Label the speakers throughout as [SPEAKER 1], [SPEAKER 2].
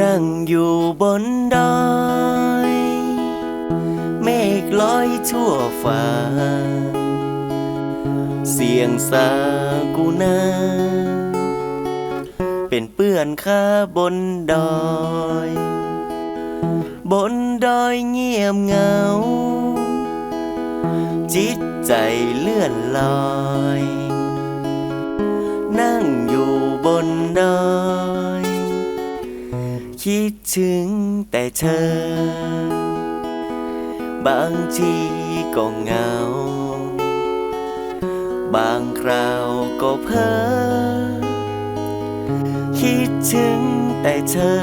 [SPEAKER 1] นั่งอยู่บนดอยเมฆลอยทั่วฟ้า เสียงสากูนาเป็นเปื้อนข้าบนดอย บนดอยเงียบเหงา จิตใจเลื่อนลอย คิดถึงแต่เธอ บางทีก็เหงา บางคราวก็เพ้อ คิดถึงแต่เธอ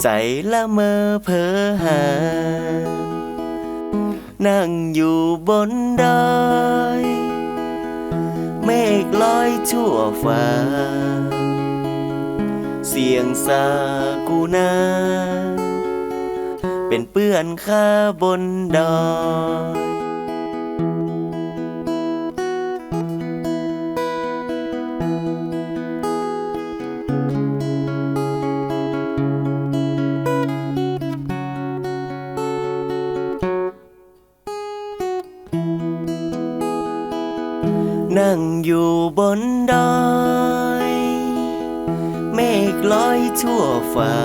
[SPEAKER 1] ใจละเมอเพ้อหา นั่งอยู่บนดอย เมฆลอยทั่วฟ้า เสียงสากูนาเป็นเปื้อนข้าบนดอยนั่งอยู่บนดอย ลอยทั่วฟ้า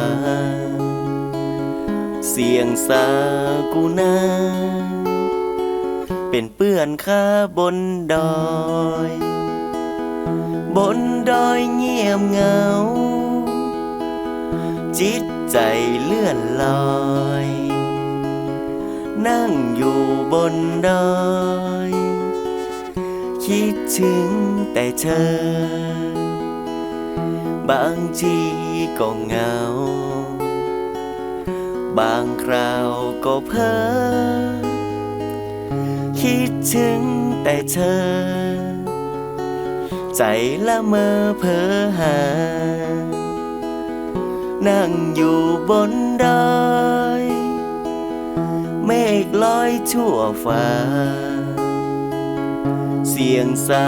[SPEAKER 1] เสียงสากูนาเป็นเปื้อนข้าบนดอย บนดอยเงียบเหงา จิตใจเลื่อนลอย นั่งอยู่บนดอย คิดถึงแต่เธอ บางทีก็เหงา บางคราวก็เพ้อคิดถึงแต่เธอ ใจละเมอเพ้อหา นั่งอยู่บนดอยเมฆลอยทั่วฟ้า เสียงสา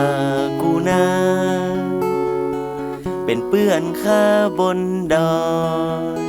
[SPEAKER 1] กูนา เป็นเปื้อนข้าบนดอย